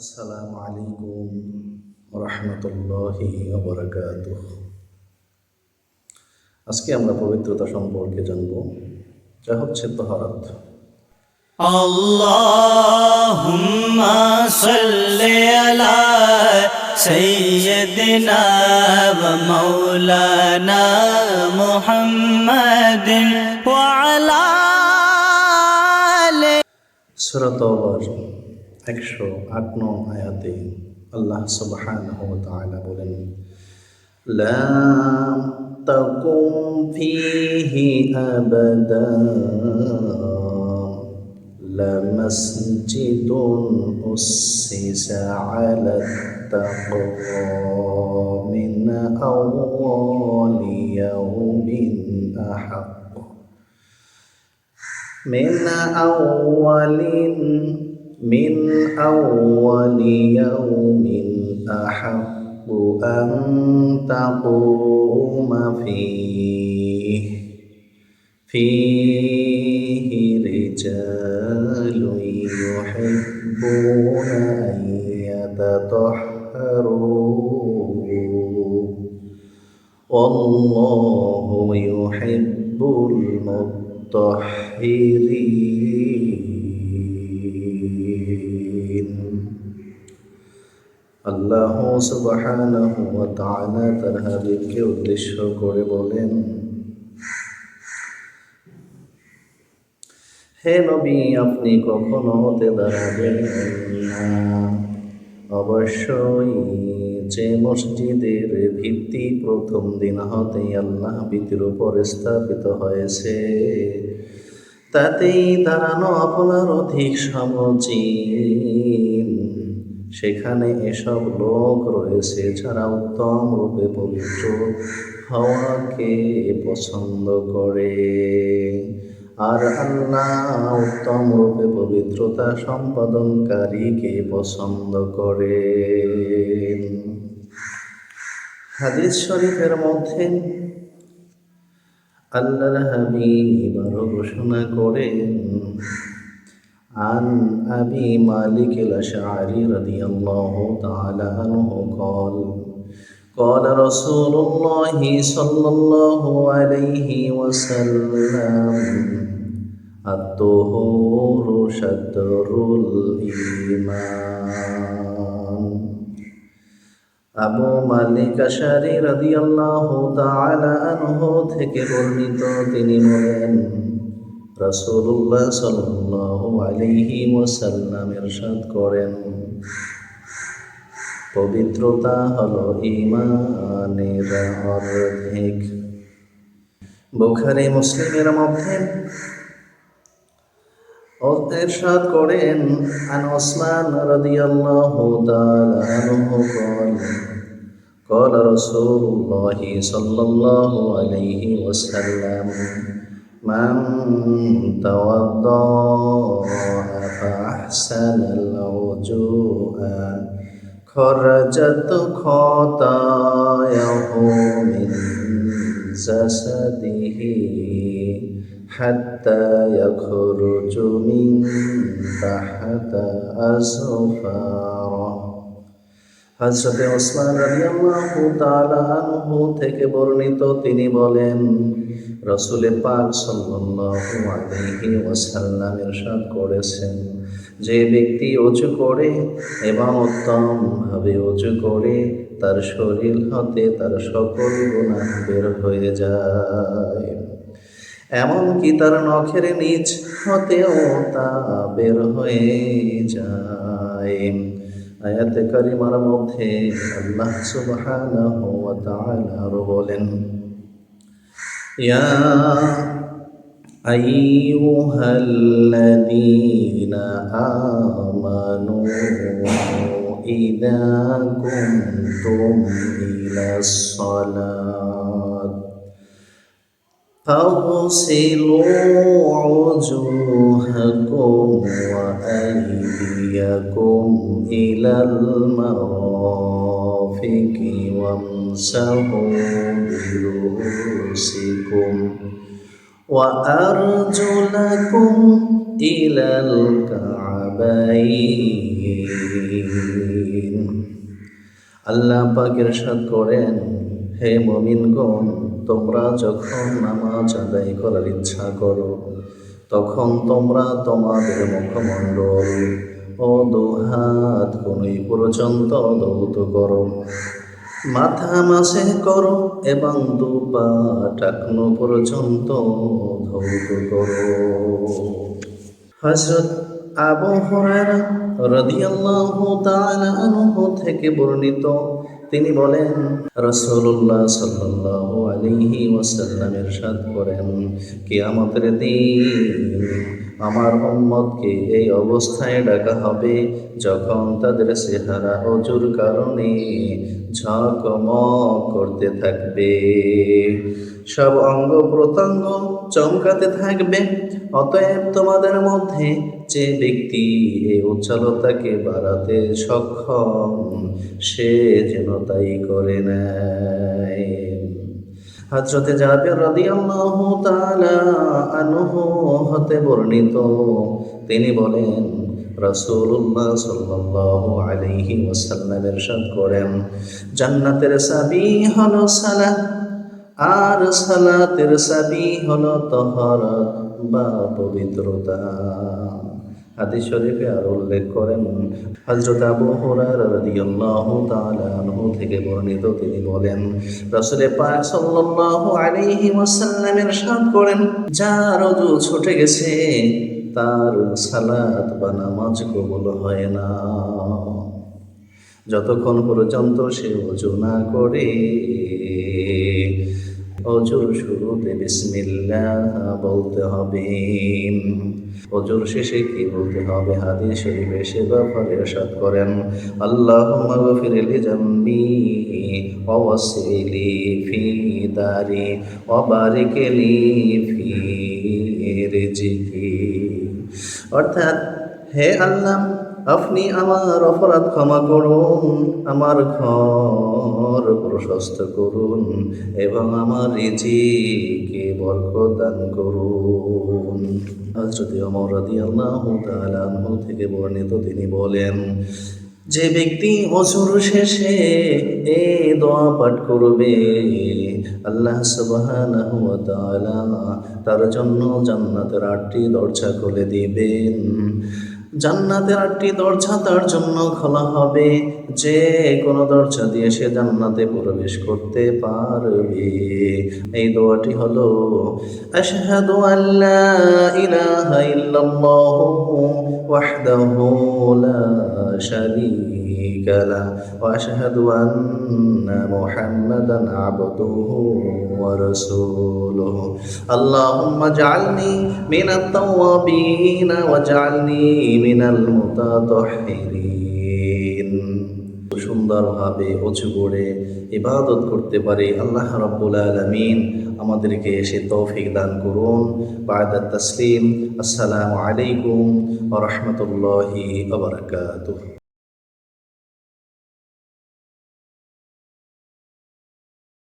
আসসালামু আলাইকুম রহমতুল্লাহি অবরাকাত আজকে আমরা পবিত্রতা সম্পর্কে জানব যা হচ্ছে তহরত। আল্লাহুম্মা সাল্লি আলা সাইয়্যিদিনা ওয়া মাওলানা মুহাম্মাদিন ওয়া আলা সূরা তাওবার। একশো আট নং আয়াতে আল্লাহ সুবহানাহু ওয়া তাআলা বলেন লা তাকুম ফীহি আবাদা لمسجد أسس على التقوى من أول يوم أحق من أول من أول يوم أحق أن تقوم فيه. فيه رجال يحبون أن يتطهروا. والله يحب المطهرين. আল্লাহ তাআলা তার হাবিবকে উদ্দেশ্য করে বলেন, হে নবী, আপনি কখনো হতে দাঁড়াবেন না। অবশ্যই যে মসজিদের ভিত্তি প্রথম দিন হতেই আল্লাহ ভীতির উপর স্থাপিত হয়েছে। তাতেই দাঁড়ানো আপনার অধিক সমচীন। সেখানে এসব লোক রয়েছে যারা উত্তম রূপে পবিত্র হওয়াকে পছন্দ করে। আর আল্লাহ উত্তম রূপে পবিত্রতা সম্পাদনকারীকে পছন্দ করে হাদিস শরীফের মধ্যে আল্লাহর হাবিব আরও ঘোষণা করেন عن أبي مالك الأشعري رضي الله تعالى عنه قال قال رسول الله صلى الله عليه وسلم الطهور شطر الإيمان আবু মালিক আশারি রাদিয়াল্লাহু তাআলা আনহু থেকে বর্ণিত তিনি বলেন রাসূলুল্লাহ সাল্লাল্লাহু আলাইহি ওয়াসাল্লাম ইরশাদ করেন পবিত্রতা হলো ঈমানের অর্ধেক বুখারী মুসলিমের মধ্যে ইরশাদ করেন আন ওসমান রাদিয়াল্লাহু তাআলা আনহু قال قال رسول الله صلى الله عليه وسلم من توضأ فأحسن الوضوء خرجت خطاياه من جسده حتى يخرج من تحت أظفاره হজরতে ওসমান রাদিয়াল্লাহু তাআলা আনহু থেকে বর্ণিত তিনি বলেন রসুলে পাক সাল্লাল্লাহু আলাইহি ওয়াসাল্লাম ইরশাদ করেছেন। যে ব্যক্তি অজু করে এবং উত্তম ভাবে অজু করে তার শরীর হতে তার সকল গুনাহ বের হয়ে যায়। এমনকি তার নখের নিচ হতেও তা বের হয়ে যায়। আয়াতে কারিমার মধ্যে আল্লাহ সুবহানাহু ওয়া তাআলা আরও বলেন ইয়া আইয়ুহাল্লাযীনা আমানু ইযা কুমতুম ইলাস সালাত فاغسلوا وجوهكم وأيديكم إلى المرافق وامسحوا برؤوسكم وأرجلكم إلى الكعبين আল্লাহ পাক ইরশাদ করেন হে মমিনগণ, তোমরা যখন নামাজ আদায় করার ইচ্ছা করো, তখন তোমরা তোমাদের মুখমণ্ডল ও দুহাত কোনই পর্যন্ত দৌত করো। মাথা মাসে করো এবং দু পা পর্যন্ত ধৌত করো। হযরত আবু হুরায়রা রাদিয়াল্লাহু তাআলা আনহু থেকে বর্ণিত তিনি বলেন রসুল্লাহ সাল্লি আলাইহি ওয়াসাল্লাম সাদ করেন, কিয়ামতের দিন আমার উম্মতকে এই অবস্থায় ডাকা হবে যখন তাদের চেহারা অজুর কারণে ঝকমক করতে থাকবে। সব অঙ্গ প্রত্যঙ্গ চমকাতে থাকবে। অতএব তোমাদের মধ্যে যে ব্যক্তি এই উজ্জ্বলতাকে বাড়াতে সক্ষম, সে যেন তাই করে নেয়। হজরতে জাবের রাদিয়াল্লাহু তাআলা আনহু হতে বর্ণিত, তিনি বলেন, রাসূলুল্লাহ সাল্লাল্লাহু আলাইহি ওয়াসাল্লাম ইরশাদ করেন, জান্নাতের চাবি হলো সালাত। আর সালাতের চাবি হলো তহরত বা পবিত্রতা। হাদিস শরীফে আর উল্লেখ করেন, হযরত আবু হুরায়রা রাদিয়াল্লাহু তাআলা আনহু থেকে বর্ণিত তিনি বলেন, রাসূল পাক সাল্লাল্লাহু আলাইহি ওয়াসাল্লাম ইরশাদ করেন যার ওযু ছুটে গেছে, তার সালাত বা নামাজ কবুল হয় না। যতক্ষণ পর্যন্ত সে ওযু না করে অজুর শুরুতে বিসমিল্লাহ বলতে হবে। অজুর শেষে কি বলতে হবে? হাদিস শরীফে সেবা ব্যাপারে এরশাদ করেন। আল্লাহ মাগফিরলি জাম্বি ওয়াসিলি ফি দারি ওয়াবারিকলি ফি রিজিকি। অর্থাৎ হে আল্লাহ আপনি আমার অপরাধ ক্ষমা করুন, আমার ঘর প্রশস্ত করুন এবং আমার রিজিকে বরকত দান করুন। হযরত ওমর রাদিয়াল্লাহু তাআলা আনহু থেকে বর্ণিত তিনি বলেন, যে ব্যক্তি অজুর শেষে এ দোয়া পাঠ করবে, আল্লাহ তাআলা তার জন্য জান্নাতের আটটি দরজা খুলে দিবেন। জান্নাতের আটটি দরজা তার জন্য খোলা হবে। যে কোনো দরজা দিয়ে সে জান্নাতে প্রবেশ করতে পারবে। এই দোয়াটি হলো, আশহাদু আল্লা ইলাহা ইল্লাল্লাহু ওয়াহদাহু লা শারীকা লা ওয়া আশহাদু আন্না মুহাম্মাদান আবদুহু ওয়া রাসূলুহু আল্লাহুম্মা জাআলনি মিনাত তাওয়াবিন ওয়াজআলনি মিনাল সুন্দরভাবে উঁচু করে ইবাদত করতে পারি আল্লাহ রাব্বুল আলামিন আমাদেরকে এসে তৌফিক দান করুন। বায়দা তসলিম আসসালামু আলাইকুম রাহমাতুল্লাহি ওয়া বারাকাতুহু।